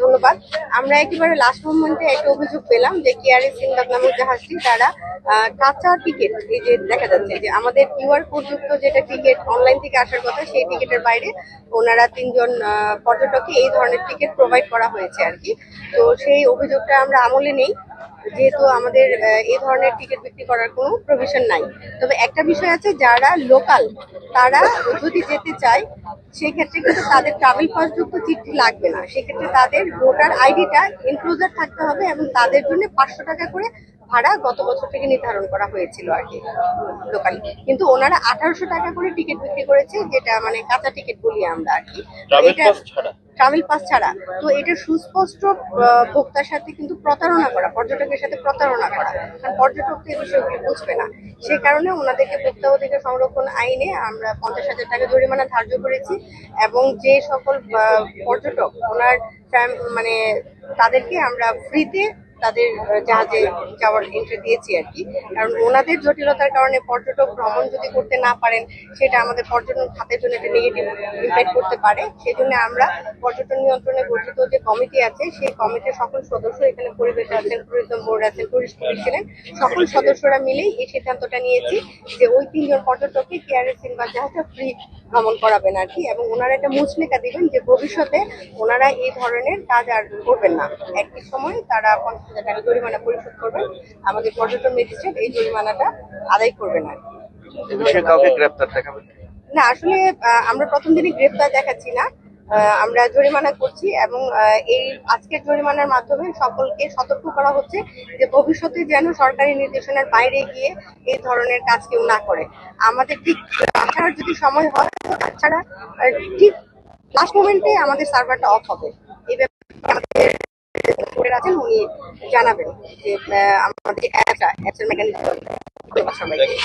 ধন্যবাদ। আমরা একেবারে লাস্ট মোমেন্টে একটা অভিযোগ পেলাম যে কেয়ারে সিন্দাব নামক জাহাজটি তারা কাঁচা টিকিট এই যে দেখা যাচ্ছে যে আমাদের কিউআর কোড যুক্ত যেটা টিকিট অনলাইন থেকে আসার কথা, সেই টিকিটের বাইরে ওনারা তিনজন পর্যটককে এই ধরনের টিকিট প্রোভাইড করা হয়েছে আর কি। তো সেই অভিযোগটা আমরা আমলে নেই। যেহেতু আমাদের এই ধরনের টিকিট বিক্রি করার কোনো প্রভিশন নাই। তবে একটা বিষয় আছে যারা লোকাল তারা যদি যেতে চায় সেক্ষেত্রে কিন্তু তাদের ট্রাভেল পাস যুক্ত চিঠি লাগবে না। সেক্ষেত্রে তাদের ভোটার আইডিটা ইনক্লুজার থাকতে হবে এবং তাদের জন্য পাঁচশো টাকা করে ভাড়া গত বছর থেকে নির্ধারণ করা হয়েছিল আর কি লোকাল কিন্তু ওনারা আঠারোশো টাকা করে টিকিট বিক্রি করেছে যেটা মানে কাঁচা টিকিট বলি আমরা আর কি। এটা ছাড়া? ট্রাভেল পাস ছাড়া। তো এটা সুস্পষ্ট ভোক্তার সাথে কিন্তু প্রতারণা করা, পর্যটকের সাথে প্রতারণা করা। কারণ পর্যটক তো এই বিষয়গুলি বুঝবে না। সেই কারণে ওনাদেরকে ভোক্তা অধিকার সংরক্ষণ আইনে আমরা পঞ্চাশ হাজার টাকা জরিমানা ধার্য করেছি এবং যে সকল পর্যটক ওনার মানে তাদেরকে আমরা ফ্রিতে তাদের জাহাজে যাওয়ার এন্ট্রি দিয়েছি আর কি। কারণ ওনাদের জটিলতার কারণে পর্যটক ভ্রমণ যদি করতে না পারেন, সেটা আমাদের পর্যটন খাতের জন্য একটা নেগেটিভ ইম্প্যাক্ট করতে পারে। সেই জন্য আমরা পর্যটন নিয়ন্ত্রণে গঠিত যে কমিটি আছে, সেই কমিটির সকল সদস্য এখানে পরিবেশ আছেন ট্যুরিজম বোর্ড আছেন টুরিস্ট পুলিশ ছিলেন, সকল সদস্যরা মিলেই এই সিদ্ধান্তটা নিয়েছি যে ওই তিনজন পর্যটককে কেয়ারের সিনবা জাহাজটা ফ্রি ভ্রমণ করাবেন আর কি। এবং ওনারা একটা মুচলেখা দিবেন যে ভবিষ্যতে ওনারা এই ধরনের কাজ আর করবেন না। একই সময় তারা হাজার টাকা জরিমানা পরিশোধ করবেন আমাদের পর্যটন ম্যাজিস্ট্রেট এই জরিমানাটা আদায় করবেন আর কাউকে গ্রেপ্তার না আসলে আমরা প্রথম দিনই গ্রেপ্তার দেখাচ্ছি না। আমরা জরিমানা করছি এবং এই আজকের জরিমানার মাধ্যমে সকলকে সতর্ক করা হচ্ছে যে ভবিষ্যতে যেন সরকারি নির্দেশনার বাইরে গিয়ে এই ধরনের কাজ কেউ না করে। আমাদের ঠিক আসার যদি সময় হয় তাছাড়া ঠিক লাস্ট মোমেন্টে আমাদের সার্ভারটা অফ হবে। এই ব্যাপারে আমাদের উপরের আছেন উনি জানাবেন যে আমাদের অ্যাপটা অ্যাপসের মেকানিজম সবাইকে।